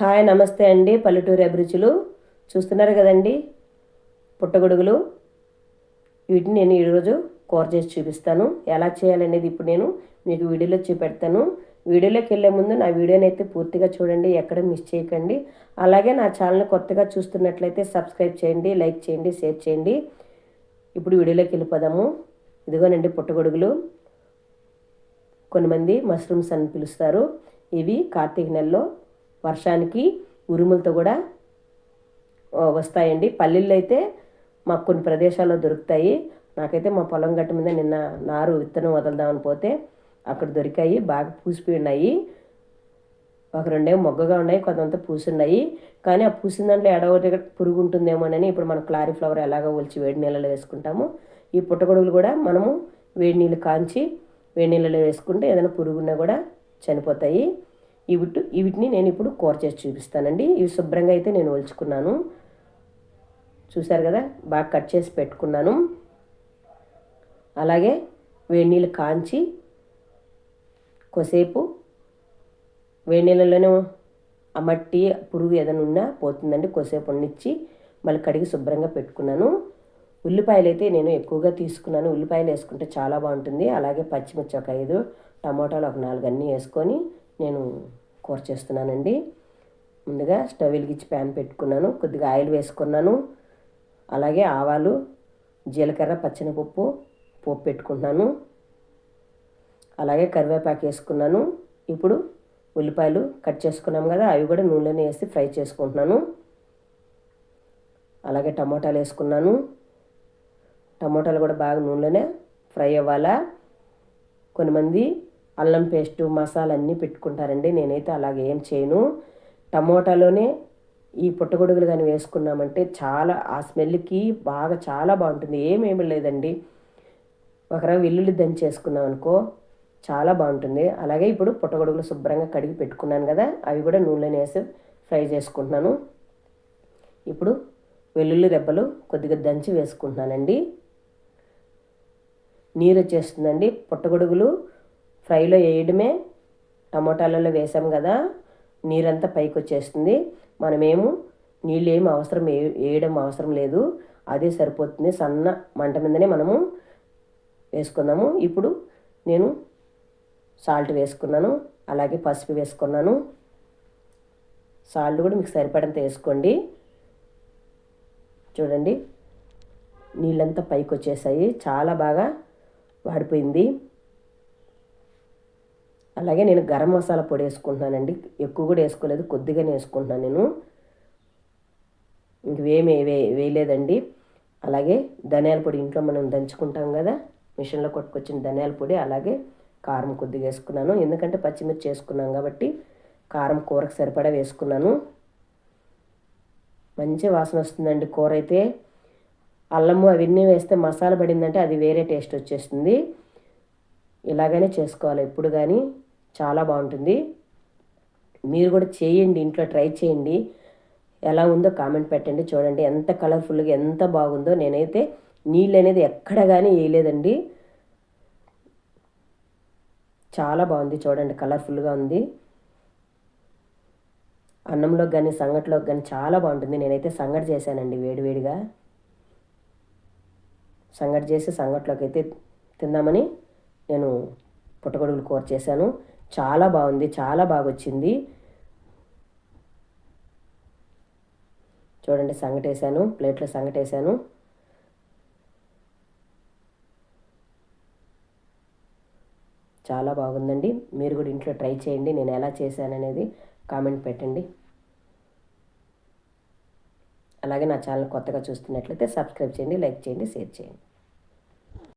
Hi నమస్తే అండి పల్లెటూరు అభిరుచులు. చూస్తున్నారు కదండి పుట్టగొడుగులు. వీటిని నేను ఈరోజు కూర చేసి చూపిస్తాను. ఎలా చేయాలనేది ఇప్పుడు నేను మీకు వీడియోలో చూపెడతాను. వీడియోలోకి వెళ్ళే ముందు నా వీడియోని అయితే పూర్తిగా చూడండి ఎక్కడ మిస్ చేయకండి. అలాగే నా ఛానల్ కొత్తగా చూస్తున్నట్లయితే సబ్స్క్రైబ్ చేయండి లైక్ చేయండి షేర్ చేయండి. ఇప్పుడు వీడియోలోకి వెళ్ళిపోదాము. ఇదిగోనండి పుట్టగొడుగులు. కొంతమంది మష్రూమ్స్ అని పిలుస్తారు. ఇవి కార్తీక నెలలో వర్షానికి ఉరుములతో కూడా వస్తాయండి. పల్లెల్లో అయితే మాకు కొన్ని ప్రదేశాల్లో దొరుకుతాయి. నాకైతే మా పొలం గట్టు మీద నిన్న నారు విత్తనం వదలదామని పోతే అక్కడ దొరికాయి. బాగా పూసిపోయి ఉన్నాయి ఒక రెండేమో మొగ్గగా ఉన్నాయి కొంతంత పూసున్నాయి. కానీ ఆ పూసిన దాంట్లో ఎడవటి పురుగు ఉంటుందేమోనని ఇప్పుడు మనం క్లారిఫ్లవర్ ఎలాగో ఒలిచి వేడి నీళ్ళలో వేసుకుంటాము. ఈ పుట్టగొడుగులు కూడా మనము వేడి నీళ్ళు కాంచి వేడి నీళ్ళలో వేసుకుంటే ఏదైనా పురుగున్నా కూడా చనిపోతాయి. ఇవిటి ఇవిటిని నేను ఇప్పుడు కూర చేసి చూపిస్తానండి. ఇవి శుభ్రంగా అయితే నేను ఒలుచుకున్నాను. చూశారు కదా? బాగా కట్ చేసి పెట్టుకున్నాను. అలాగే వేడి నీళ్ళు కాంచి కొసేపు వేడి నీళ్ళలోనే ఆ మట్టి పురుగు ఏదైనా ఉన్నా పోతుందండి. కొసేపు వండిచ్చి మళ్ళీ కడిగి శుభ్రంగా పెట్టుకున్నాను. ఉల్లిపాయలు అయితే నేను ఎక్కువగా తీసుకున్నాను. ఉల్లిపాయలు వేసుకుంటే చాలా బాగుంటుంది. అలాగే పచ్చిమిర్చి ఒక ఐదు టమాటాలు ఒక నాలుగు అన్నీ వేసుకొని నేను కూర చేస్తున్నానండి. ముందుగా స్టవ్ వెలిగించి ప్యాన్ పెట్టుకున్నాను. కొద్దిగా ఆయిల్ వేసుకున్నాను. అలాగే ఆవాలు జీలకర్ర పచ్చనిపప్పు పోపు పెట్టుకుంటున్నాను. అలాగే కరివేపాకు వేసుకున్నాను. ఇప్పుడు ఉల్లిపాయలు కట్ చేసుకున్నాం కదా అవి కూడా నూనెలోనే వేసి ఫ్రై చేసుకుంటున్నాను. అలాగే టమోటాలు వేసుకున్నాను. టమోటాలు కూడా బాగా నూనెలోనే ఫ్రై అవ్వాలా. కొంతమంది అల్లం పేస్టు మసాలా అన్నీ పెట్టుకుంటారండి. నేనైతే అలాగే ఏం చేయను. టమోటాలోనే ఈ పుట్టగొడుగులు కానీ వేసుకున్నామంటే చాలా ఆ స్మెల్కి బాగా చాలా బాగుంటుంది. ఏమేమి లేదండి. ఒకరా వెల్లుల్లి దంచేసుకున్నాం అనుకో చాలా బాగుంటుంది. అలాగే ఇప్పుడు పుట్టగొడుగులు శుభ్రంగా కడిగి పెట్టుకున్నాను కదా అవి కూడా నూనెలోనే వేసి ఫ్రై చేసుకుంటున్నాను. ఇప్పుడు వెల్లుల్లి రెబ్బలు కొద్దిగా దంచి వేసుకుంటున్నానండి. నీరు వచ్చేస్తుందండి. పుట్టగొడుగులు ఫ్రైలో వేయడమే. టమోటాలలో వేసాం కదా నీరంతా పైకి వచ్చేస్తుంది మనమేము నీళ్ళు ఏమి అవసరం వే- వేయడం అవసరం లేదు. అదే సరిపోతుంది. సన్న మంట మీదనే మనము వేసుకుందాము. ఇప్పుడు నేను సాల్ట్ వేసుకున్నాను. అలాగే పసుపు వేసుకున్నాను. సాల్ట్ కూడా మీకు సరిపడంత వేసుకోండి. చూడండి. నీళ్ళంతా పైకి వచ్చేసాయి చాలా బాగా వాడిపోయింది. అలాగే నేను గరం మసాలా పొడి వేసుకుంటున్నానండి. ఎక్కువ కూడా వేసుకోలేదు కొద్దిగానే వేసుకుంటున్నాను నేను. ఇంకేమీ వే వేయలేదండి. అలాగే ధనియాల పొడి ఇంట్లో మనం దంచుకుంటాం కదా మిషన్లో కొట్టుకొచ్చిన ధనియాల పొడి అలాగే కారం కొద్దిగా వేసుకున్నాను. ఎందుకంటే పచ్చిమిర్చి వేసుకున్నాం కాబట్టి కారం కూరకు సరిపడా వేసుకున్నాను. మంచి వాసన వస్తుందండి కూర అయితే. అల్లము అవన్నీ వేస్తే మసాలా పడిందంటే అది వేరే టేస్ట్ వచ్చేస్తుంది. ఇలాగనే చేసుకోవాలి. ఎప్పుడు కానీ చాలా బాగుంటుంది. మీరు కూడా చేయండి ఇంట్లో ట్రై చేయండి. ఎలా ఉందో కామెంట్ పెట్టండి చూడండి. ఎంత కలర్ఫుల్గా ఎంత బాగుందో నేనైతే నీళ్ళు అనేది ఎక్కడ కానీ వేయలేదండి. చాలా బాగుంది చూడండి కలర్ఫుల్గా ఉంది. అన్నంలోకి కానీ సంగటిలోకి కానీ చాలా బాగుంటుంది. నేనైతే సంగటి చేశానండి వేడివేడిగా సంగటి చేసి సంగట్లోకి అయితే తిందామని నేను పుట్టగొడుగులు కూర చేశాను. చాలా బాగుంది చాలా బాగా వచ్చింది చూడండి సంగటేశాను ప్లేట్లో సంగటేశాను. చాలా బాగుందండి. మీరు కూడా ఇంట్లో ట్రై చేయండి. నేను ఎలా చేశాను అనేది కామెంట్ పెట్టండి. అలాగే నా ఛానల్ కొత్తగా చూస్తున్నట్లయితే సబ్స్క్రైబ్ చేయండి లైక్ చేయండి షేర్ చేయండి.